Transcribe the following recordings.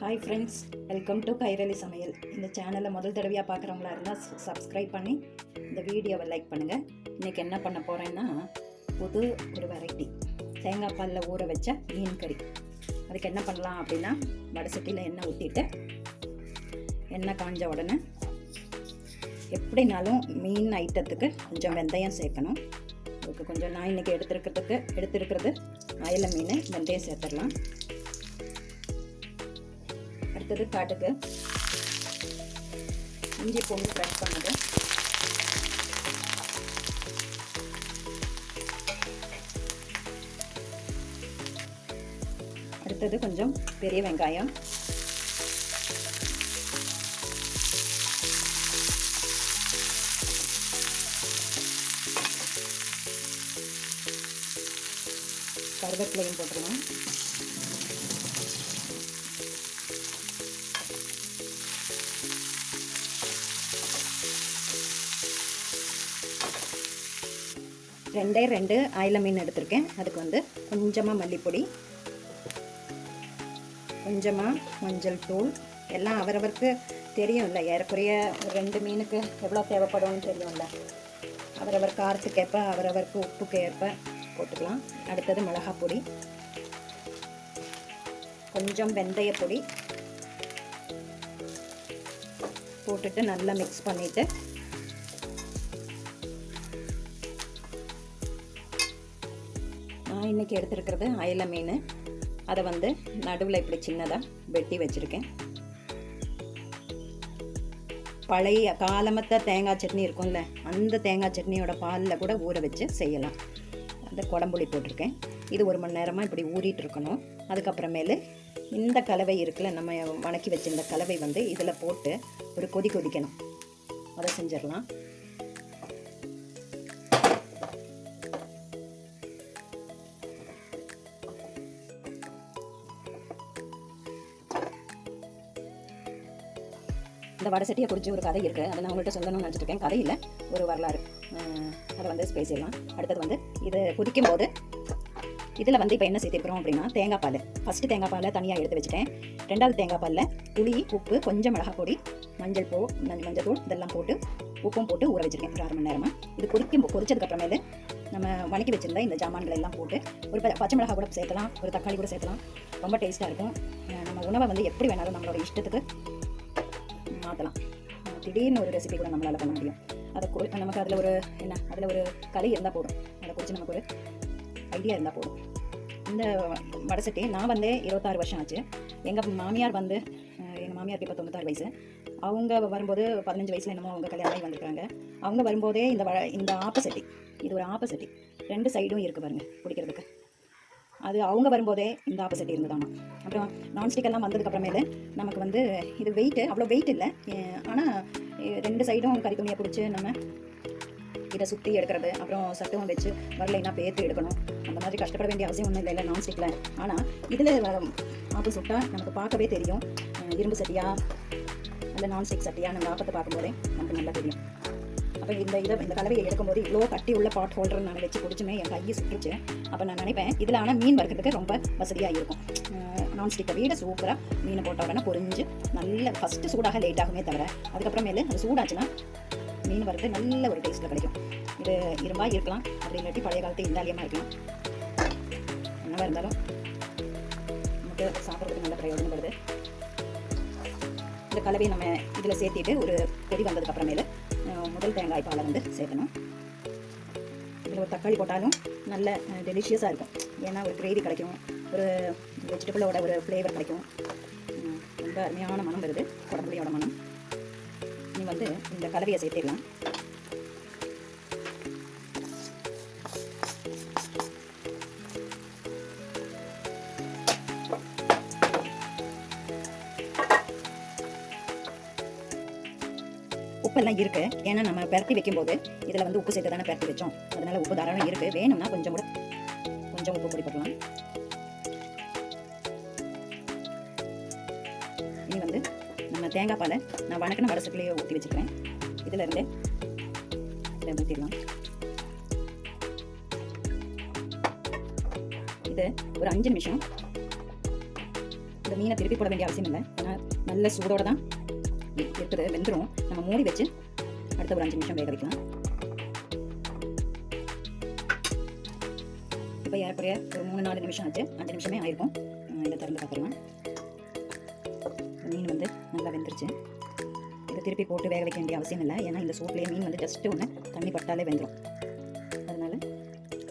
Hi friends welcome to Kairali சமையல் இந்த சேனலை முதல் தடவையாக பார்க்குறவங்களா இருந்தால் சப்ஸ்கிரைப் பண்ணி இந்த வீடியோவை லைக் பண்ணுங்கள் இன்றைக்கி என்ன பண்ண போகிறேன்னா புது ஒரு வெரைட்டி தேங்காய் பாலில் ஊற வச்ச மீன் கறி. அதுக்கு என்ன பண்ணலாம் அப்படின்னா வடை சட்டியில் எண்ணெய் ஊற்றிட்டு எண்ணெய் காஞ்ச உடனே எப்படினாலும் மீன் ஐட்டத்துக்கு கொஞ்சம் வெந்தயம் சேர்க்கணும். அதுக்கு கொஞ்சம் நான் இன்றைக்கி எடுத்துருக்கிறதுக்கு எடுத்துருக்கிறது அயல மீன் வெந்தயம் சேர்த்துடலாம். அடுத்தது காட்டுக்கு. இஞ்சி பூண்டு கட் பண்ணது. அடுத்தது கொஞ்சம் பெரிய வெங்காயம். கருவேப்பிலையும் போட்டுருவோம் ரெண்டே ரெண்டு ஆயில மீன் எடுத்திருக்கேன். அதுக்கு வந்து கொஞ்சமாக மல்லிப்பொடி கொஞ்சமாக மஞ்சள் தூள். எல்லாம் அவரவருக்கு தெரியும்ல ஏறக்குறைய ஒரு ரெண்டு மீனுக்கு எவ்வளோ தேவைப்படும்னு தெரியும்ல. அவரவர் காரத்துக்கு ஏற்ப அவரவருக்கு உப்புக்கு ஏற்ப போட்டுக்கலாம். அடுத்தது மிளகாய் பொடி கொஞ்சம் வெந்தய பொடி போட்டுட்டு நல்லா மிக்ஸ் பண்ணிவிட்டு நான் இன்றைக்கி எடுத்துருக்கிறது அயல மீன். அதை வந்து நடுவில் இப்படி சின்னதாக வெட்டி வச்சுருக்கேன். பழைய காலமத்த தேங்காய் சட்னி இருக்கும்ல அந்த தேங்காய் சட்னியோட பாலில் கூட ஊற வச்சு செய்யலாம். அந்த குடம்புளி போட்டிருக்கேன். இது ஒரு மணி நேரமாக இப்படி ஊறிட்டு இருக்கணும். அதுக்கப்புறமேலு இந்த கலவை இருக்குல்ல நம்ம வணக்கி வச்சிருந்த கலவை வந்து இதில் போட்டு ஒரு கொதி கொதிக்கணும். அதை செஞ்சிடலாம். அந்த வடசட்டியை குறித்து ஒரு கதை இருக்குது அதை நான் உங்கள்கிட்ட சொல்லணும்னு நினச்சிட்டு இருக்கேன் கதை இல்லை ஒரு வரலாறு. அதை வந்து பேசிடலாம் அடுத்தது வந்து இது கொதிக்கும் போது இதில் வந்து இப்போ என்ன சேர்த்துக்கிறோம் அப்படின்னா தேங்காய் பால். ஃபஸ்ட்டு தேங்காய் பாலை தனியாக எடுத்து வச்சுட்டேன். ரெண்டாவது தேங்காய் பாலில் புளி உப்பு கொஞ்சம் மிளகாய் பொடி மஞ்சள் பூ மஞ்சள் மஞ்சள் தூள் இதெல்லாம் போட்டு உப்பும் போட்டு ஊற வச்சுருக்கேன் ஒரு அரை மணி நேரமாக இது கொதிக்கும் கொதிச்சதுக்கப்புறமேலு நம்ம வணக்கி வச்சுருந்தா இந்த ஜாமான்கள் எல்லாம் போட்டு ஒரு பச்சை மிளகா கூட சேர்த்தலாம் ஒரு தக்காளி கூட சேர்த்தலாம் ரொம்ப டேஸ்ட்டாக இருக்கும். நம்ம உணவை வந்து எப்படி வேணாலும் நம்மளோட இஷ்டத்துக்கு மாற்றலாம் திடீர்னு ஒரு ரெசிபி கூட நம்மளால் பண்ண முடியும். அதை நமக்கு அதில் ஒரு என்ன அதில் ஒரு கலை இருந்தால் போதும். அதை குறித்து நமக்கு ஒரு ஐடியா இருந்தால் போதும். இந்த வடசட்டி நான் வந்து இருபத்தாறு வருஷம் ஆச்சு. எங்கள் மாமியார் வந்து எங்கள் மாமியாருக்கு இப்போ தொண்ணூத்தாறு வயசு. அவங்க வரும்போது பதினஞ்சு வயசில் என்னமோ அவங்க கல்யாணம் ஆகி வந்திருக்காங்க. அவங்க வரும்போதே இந்த வ இந்த ஆப்பசட்டி இது ஒரு ஆப்பசட்டி ரெண்டு சைடும் இருக்குது பாருங்கள் பிடிக்கிறதுக்கு. அது அவங்க வரும்போதே இந்த ஆப்போசிட் இருந்ததாமா. அப்புறம் நான்ஸ்டிக் எல்லாம் வந்ததுக்கு அப்புறமேலு நமக்கு வந்து இது வெயிட்டு அவ்வளோ வெயிட் இல்லை. ஆனால் ரெண்டு சைடும் கறி துணியை பிடிச்சி நம்ம இதை சுற்றி எடுக்கிறது அப்புறம் சத்துவம் வச்சு வரலைன்னா பேத்து எடுக்கணும். அந்த மாதிரி கஷ்டப்பட வேண்டிய அவசியம் ஒன்றும் இல்லை நான்ஸ்டிக்கில் ஆனால் இதில் ஆப்பு சுட்டா நமக்கு பார்க்கவே தெரியும். இரும்பு சட்டியாக அந்த நான்ஸ்டிக் சட்டியாக நம்ம ஆப்பத்தை பார்க்கும்போதே நமக்கு நல்லா தெரியும். அப்போ இந்த இதை இந்த கலவையை எடுக்கும்போது இவ்வளோ கட்டி உள்ள பாட் ஹோல்டர் நான் வச்சு பிடிச்சுமே என் கையை சுட்டுச்சு அப்போ நான் நினைப்பேன் இதில் ஆனால் மீன் வறுக்கிறதுக்கு ரொம்ப வசதியாக இருக்கும். நான்ஸ்டிக்கை வீட சூப்பராக மீனை போட்ட உடனே பொறிஞ்சு நல்ல ஃபஸ்ட்டு சூடாக லேட் ஆகுமே தவிர அதுக்கப்புறமேலு அது சூடாச்சுன்னா மீன் வறுத்து நல்ல ஒரு டேஸ்ட்டில் கிடைக்கும். இது இரும்பாக இருக்கலாம் அப்படி இல்லாட்டி பழைய காலத்து இந்தாலியமாக இருக்கலாம். என்னவாக இருந்தாலும் நமக்கு சாப்பிட்றதுக்கு நல்ல பிரயோஜனப்படுது இந்த கலவையை நம்ம இதில் சேர்த்திட்டு ஒரு கொதி வந்ததுக்கப்புறமேலு முதல் தேங்காய் பாலை வந்து சேர்க்கணும். இதில் ஒரு தக்காளி போட்டாலும் நல்ல டெலிஷியஸாக இருக்கும். ஏன்னா ஒரு கிரேவி கிடைக்கும். ஒரு வெஜிடபிளோட ஒரு ஃப்ளேவர் கிடைக்கும். ரொம்ப அருமையான மனம் வருது. குடம்புளியோட மனம் நீ வந்து இந்த கலவையை சேர்த்திடலாம். உப்பெல்லாம் இருக்கு. ஏன்னா நம்ம பரட்டி வைக்கும்போது இதில் வந்து உப்பு சேர்த்து தானே பரட்டி வச்சோம். அதனால உப்பு தாராளம் இருக்கு. வேணும்னா கொஞ்சம் கூட கொஞ்சம் உப்பு பொடி போடலாம் இனி வந்து நம்ம தேங்காய் பாலை நான் வணக்கின வடசத்துலேயே ஊற்றி வச்சுக்கிறேன் இதில் இருந்து இதை ஊற்றிடலாம் இது ஒரு அஞ்சு நிமிஷம். இந்த மீனை திருப்பி போட வேண்டிய அவசியம் இல்லை. ஏன்னா நல்ல சூடோட தான் எடுத்து வெந்துடும் நம்ம மூடி வச்சு அடுத்த ஒரு அஞ்சு நிமிஷம் வேக வைக்கலாம். இப்போ ஏறக்குறைய ஒரு மூணு நாலு நிமிஷம் ஆச்சு. அஞ்சு நிமிஷமே ஆயிருக்கும். இதை திறந்து பார்த்துருவேன் மீன் வந்து நல்லா வெந்துருச்சு. இதை திருப்பி போட்டு வேக வைக்க வேண்டிய அவசியம் இல்லை. ஏன்னா இந்த சூப்லேயே மீன் வந்து ஜஸ்ட்டு ஒன்று தண்ணி பட்டாலே வெந்துடும் அதனால்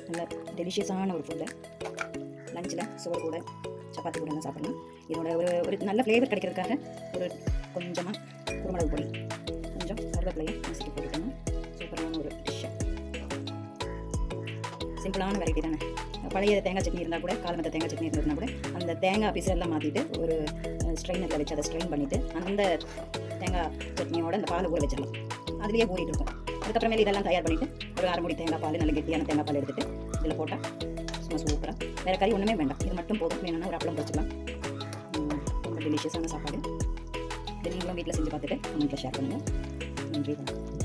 நல்ல டெலிஷியஸான ஒரு ஃபுட்டு லஞ்சில் சோறு கூட சப்பாத்தி கூட சாப்பிடலாம். இதோட ஒரு ஒரு நல்ல ஃப்ளேவர் கிடைக்கிறதுக்காக ஒரு கொஞ்சமாக குருமிளகு பொடி. கொஞ்சம் கருவேப்பிலையை மசிக்க போட்டுக்கணும். சூப்பரான ஒரு டிஷ்ஷு சிம்பிளான வெரைட்டி தானே. பழைய தேங்காய் சட்னி இருந்தால் கூட காலமத்த தேங்காய் சட்னி இருந்ததுனா கூட அந்த தேங்காய் பீஸ் எல்லாம் மாற்றிட்டு ஒரு ஸ்ட்ரெயினரில் வச்சு அதை ஸ்ட்ரெயின் பண்ணிவிட்டு அந்த தேங்காய் சட்னியோட அந்த பாலை ஊற வச்சிடலாம். அதுலேயே ஊறிட்டு இருக்கும். அதுக்கப்புறமேல இதெல்லாம் தயார் பண்ணிவிட்டு ஒரு அரை முடி தேங்காய் பால் நல்ல கெட்டியான தேங்காய் பால் எடுத்துட்டு இதில் போட்டால் சும்மா சூப்பராக வேறு கறி ஒன்றுமே வேண்டாம். இது மட்டும் போதும். வேணும்னா ஒரு அப்பளம் வச்சுக்கலாம் ரொம்ப டெலிஷியஸான சாப்பாடு. இதை நீங்களும் வீட்டில் செஞ்சு பார்த்துட்டு கமெண்ட்டில் ஷேர் பண்ணுங்கள் நன்றி வணக்கம்.